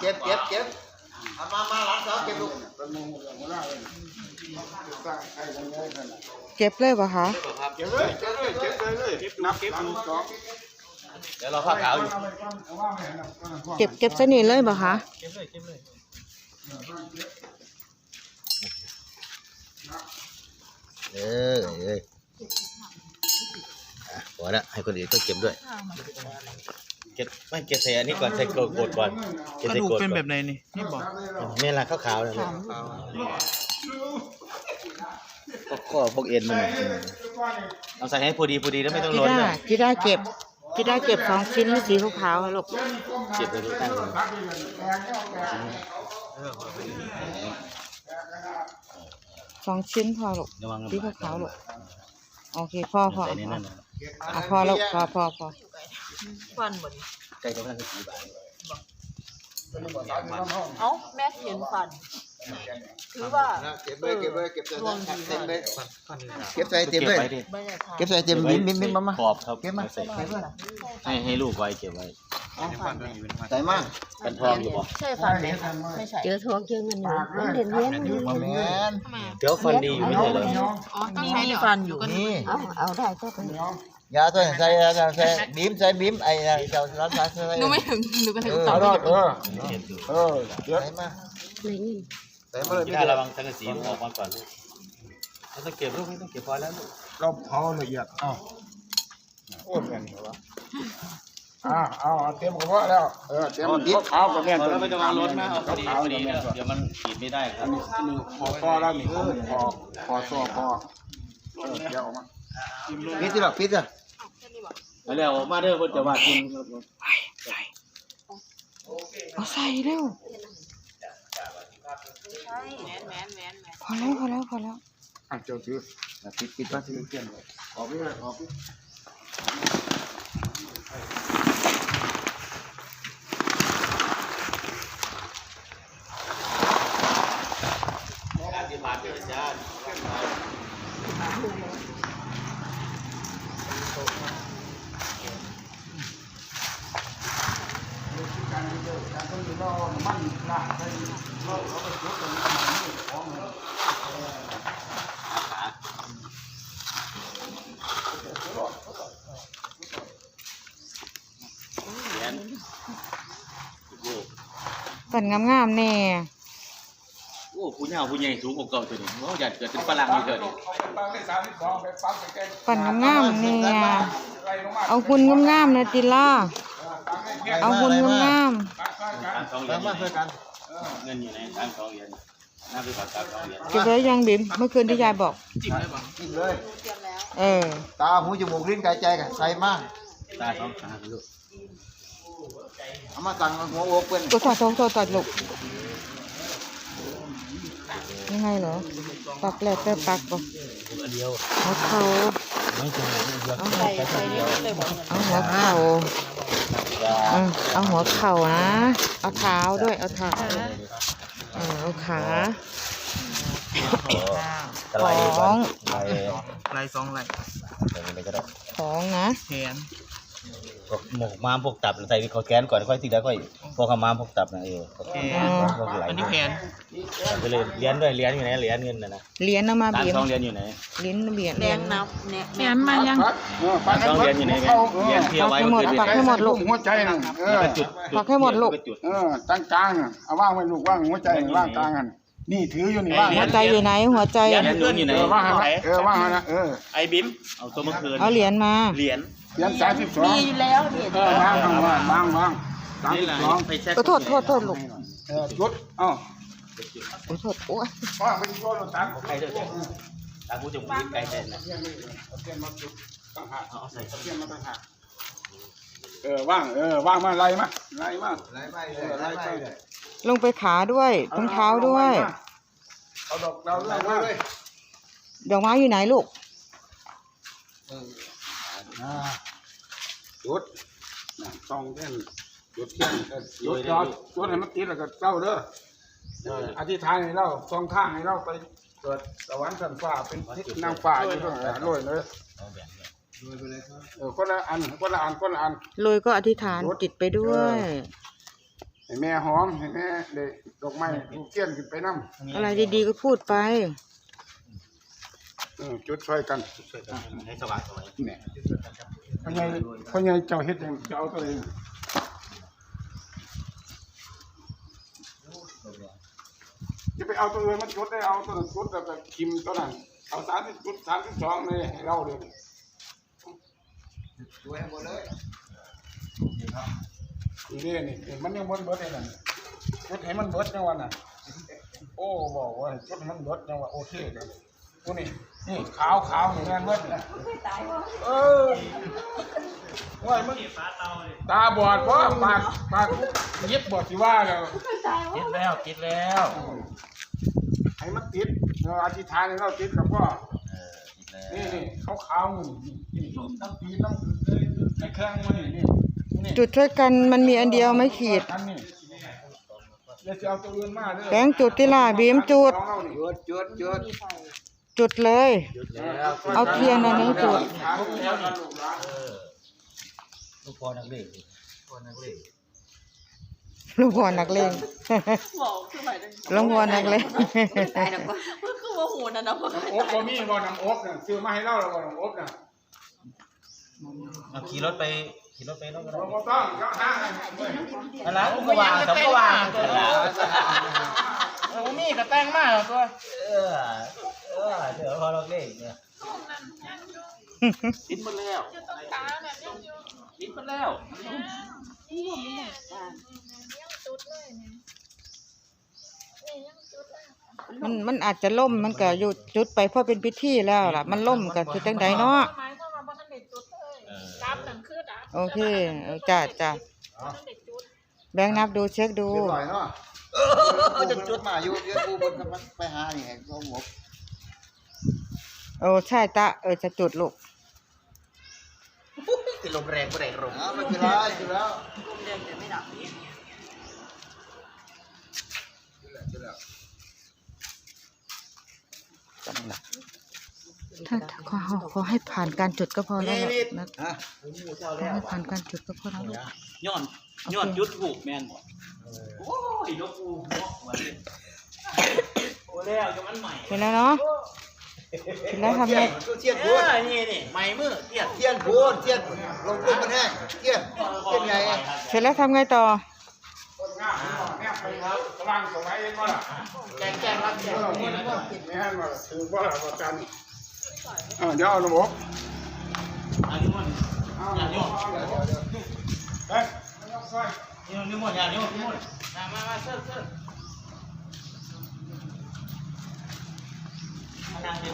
เก็บเก็บเก็บเอามามาหลังเสาเก็บลูกเป็นมุมของหัวหน้าเลยสร้างไอ้ยังไงขนาดเก็บเลยป่ะคะเก็บเลยเก็บเลยเก็บเลยเลยนับเก็บสองเดี๋ยวเราผ้าขาวอยู่เก็บเก็บสนิทเลยป่ะคะเออเอ้ยอะพอละให้คนอื่นก็เก็บด้วย เก็บไม่เก็บใส่อันนี้ก่อนใส่โกดโกดก่อนเก็บกระใส่ดูกโกดเป็นก่แบอนบไหนนี่นี่บอกนี่ละขาวๆนะพวกข้อพวกเอ็นมันน่ะอืมเอาใส่ให้พอดีพอดีแล้วไม่ต้องกีล้นด้านะกีด้าเก็บกีด้าเก็บสองชิ้นสีขาวๆลูกเก็บไปดูตั้งเลยสองชิ้นพอลูกระวังสีขาวๆลูกโอเคพ่อพอใส่ในนั่นน่ะ อะพอลูกพอพอพอใกล้จะพันกี่บาทเอ้าแม่เห็นฟันถือว่าเก็บเลยเก็บเลยเก็บใส่เต็มเลยเก็บใส่เก็เต็บมเลยไว้ดิบรรยากาศเก็บใส่เต็มบิ้มบิ้มบิ้มมามาขอบครับเก็บมาใส่เก็บมาให้ให้ลูกไว้เก็บไว้ใส่มากันทองอยู่บ่ใช่ฟันไหมไม่ใช่เจอทองเจอเงินอยู่มันเรียนเรียนอยู่มาแมนเดี๋ยวฟันดีอยู่ไม่ใช่เหรอมีมีฟันอยู่นี่เอาเอาได้ก็เป็น ยาตัวใส่ใส่ใส่บิ้มใส่บิ้มไอ้เจ้าร้านค้าใส่หนูไม่ถึงหนูก็ถึงเอาได้เออเออเดี๋ยวใส่มาในเงินใส่มาเลยพี่ระวังสังกะสีมันออกมาก่อนลูกไม่ต้องเก็บลูกไม่ต้องเก็บพอแล้วลูกเราเผาละเอียดเอาโอ้ยแม่นเหรอวะอ่าเอาเตรียมกระเพาะแล้วเออเตรียมดิบเอากระแม่นแล้วไม่ต้องวางรถนะเอาพอดีเอาพอดีดีเนี่ยเดี๋ยวมันขีดไม่ได้คอัรันบนี้อันนี้พอพอแล้วนี่พอพอพอซ้อพอเออเดี๋ยวออกมาปิดสิหรอปิ ดอะแล้วมาเด้อคนจะว่ากินเอาใส่เร็วพอแล้วพอแล้วพอแล้วอะเจ้าถือปิดปิดมาซื้อเทียนออกไปเลยออกไปสิบบาทเด้อจ้าการเดียวการต้องอยู่รอมันละไปเราเราไปยกกันนี่ของเลย เหรียญลูก ปั่นงามๆแน่โอ้ผู้ยาวผู้ใหญ่สูงกว่าเก่าตัวนี้โอ้อยากเกิดเป็นฝรั่งอยู่เกิดนี่ปังได้สามสิบสองไปปังไปแกปั่นงามๆแน่ไล่ลงมาเอาคุณงามๆนะติล่าเอาคุณงามทางสองเหรียญมาเพื่อกันเงินอยู่ในทางสองเหรียญน่าไปฝากทางสองเหรียญๆเก็บไว้ยังบิมเมื่อคืนที่ยายบอกกินเลย เออ ตาหูจมูกลิ้นกายใจกันใส่มาตาสองตาลูก เอามาตั้งหัวโอเปิ้นก็ถอดโทษโทษตัดลูกยังไงเหรอปักแหลกแต่ปักบ่อันเดียวหัวเข่าไม่ใช่เดียวเอาใส่ใส่นี่เลยบอกเอาหัวเข่าเออเอาหัวเข่านะ เอาเท้าด้วย เอาเท้าเออเอาขาของไปลายสองลายไปก็ได้ของนะแขน พวกหมกม้ามพวกตับใส่เขาแกนก่อนค่อยทีแล้วค่อยพวกขม้ามพวกตับนะเออพวกแขอ๋นอพวกไหลอันนี้แขนไปเลยเหรียญด้วยเหรียญอยู่ไหนเหรียญเงินนะนะเหรียญเอามาตามบีมสองเหรียญอยู่ไหนเหรียญเหรียญแดงนับเนี่ยแม่มายังปักเออปักสองเหรียญอยู่ไหนเหรียญที่เอาไว้ปักให้หมดเมื่อปักให้หมดลูกหัวใจน่ะเออจุดปักให้หมดลูกจุดเออตั้งกลางน่ะเอาว่างไว้ลูกว่างหัวใจว่างกลางกันนี่ถืออยู่นี่ว่างหัวใจอยู่ไหน หัวใจเหรียญนู้นอยู่ไหนเออว่างให้นะเออว่างให้นะเออไอ้บิมเอาตัวเมื่อคืนเอาเหรียญมาเหรียญ เขียนสามสิบสองมีอยู่แล้วนี่เออว่างว่างว่างว่างสามนี่สิแหบละสองไปแช็คก็โทษโทษโทษลูกเออจุดเอ้าโอ้โทษโอ้ยว่างเป็นตัวเราตั้งใครเด้อตาหูจมูกลิ้นไก่ใจนะเทียนมาเอาเทียนมาจุดตั้งหากเอาใส่เอาเทียนมาตั้งหากเออว่างเออว่างมาไล่มาไล่มาไล่ไปเลยไล่ไปเลยลงไปขาด้วยรองเท้าด้วยเอาดอกเราเลื่อนมาเลยดอกไม้อยู่ไหนลูก จุดน่ะต้องเล่นจุดเทียนเออจุดจอดจุดให้มันติดแล้วก็เจ้าเด้อเอออธิษฐานให้เราสองข้างให้เราไปเกิดสวรรค์ชั้นฟ้าเป็นทิศนางฟ้าอยู่ตรงไหนรวยเลยเอาแบบนี้เออคนละอันคนละอันคนละอัน โรยก็อธิษฐานจิตไปด้วย ให้แม่หอมให้แม่เด็ดอกไม้ลูกเทียนขึ้นไปนำอะไรดีๆก็พูดไป เออจุดช่วยกันให้สว่างสวยเนี่ยพ่อใหญ่พ่อใหญ่เจ้าเฮ็ดจังจะเอาตัวเองจะไปเอาตัวอื่นมันจุดได้เอาตัวนั้นจุดแล้วก็คิมตัวนั้นเอาสามสิบจุดสามสิบสองเลยให้เราเลยช่วยหมดเลยนี่เด้นี่เห็นมันยังบนเบิดเลยนั่นจุดให้มันเบิดจังวันน่ะโอ้บอกว่าจุดให้มันเบิดจังว่าโอเคเลยตัวนี้ นี่ขาวขาวอย่างนั้นเบิดน่ะเออว่ามันตาบอดบ่ปากปากยิบบอดสิว่าแล้วคิดแล้วคิดแล้วให้มันติดเราอธิษฐานให้เราติดกับพ่อเออคิดแล้วนี่นี่ขาวขาวๆนี่นี่น้ำปีน้ำในเครื่องมันนี่นี่นี่จุดช่วยกันมันมีอันเดียวไม่ขีดอันนี้เดี๋ยวจะเอาตัวอื่นมาเด้อแบงค์จุดที่ล่ะบีมจุดของเรานี่จุดจุดจุด จุดเลย เอาเทียนอันนี้จุดลูกพ่อนักเลงพ่อนักเลงลูกหัวนักเลงบอกคือหมายถึงลูกหัวนักเลงมันคือว่าหูนั่นนะพ่อน้ำอบบ่มีบ่น้ำอบน่ะซื้อมาให้เราแล้วบ่น้ำอบน่ะเอาขี่รถไปขี่รถไปรถก็ได้เราบ่ต้องก็หาให้อะไรกูก็วางสองก็วางตัวละเออมีกระแตงมากตัวเออ เออเดี๋ยวพอเราเล่นเนี่ยคิดหมดแล้วคิดหมดแล้วมันมันอาจจะล่มมันก็อยู่จุดไปเพราะเป็นพิธีแล้วล่ะ มันล่มก็คือจังใดเนาะหมายความว่าบ่ทันได้จุดเลยรับนั่นคือดับโอเคเออจ้าจ้าบ่ทันได้จุดแบงค์นับดูเช็คดูเรียบร้อยเนาะกูจะจุดมาอยู่เดี๋ยวกูเพิ่นก็ไปหานี่ให้เขาหมก โอ้ใช่ตาเออจะจุดลูกติดลมแรงก็ได้ลมอ่าไม่เป็นไรอยู่แล้วลมแดงแต่ไม่ดับนี่ถ้าถ้าขอขอให้ผ่านการจุดก็พอแล้วล่ะนะฮะขอให้ผ่านการจุดก็พอแล้วลูกย้อนย้อนยุดถูกแม่นบ่โอ้ยนกอูนกหัวเลยโอ้แล้วจะมันใหม่เสร็จแล้วเนาะ เสร็จแล้วทำไงเทียนเอพูนอนี่นี่ใหม่มือเทียบเทียนพูนเทียนลงพูนมันแห้งเทียนเทียนใหญ่เสร็จแล้วทำไงต่อต้นงามแนบไปครับสว่างสวยเองบ่ล่ะแกงแกงรับแกงนี่นะแม่นบ่ล่ะถือบ่ล่ะบ่จันเออเดี๋ยวเอาน้ำอบอันนี้มันอย่างนี้เฮ้ยเอาน้ำซอยนี่มันนี่มันอย่างนี้มันนี่มันมามามาเซิร์ฟเซิร์ฟ 下去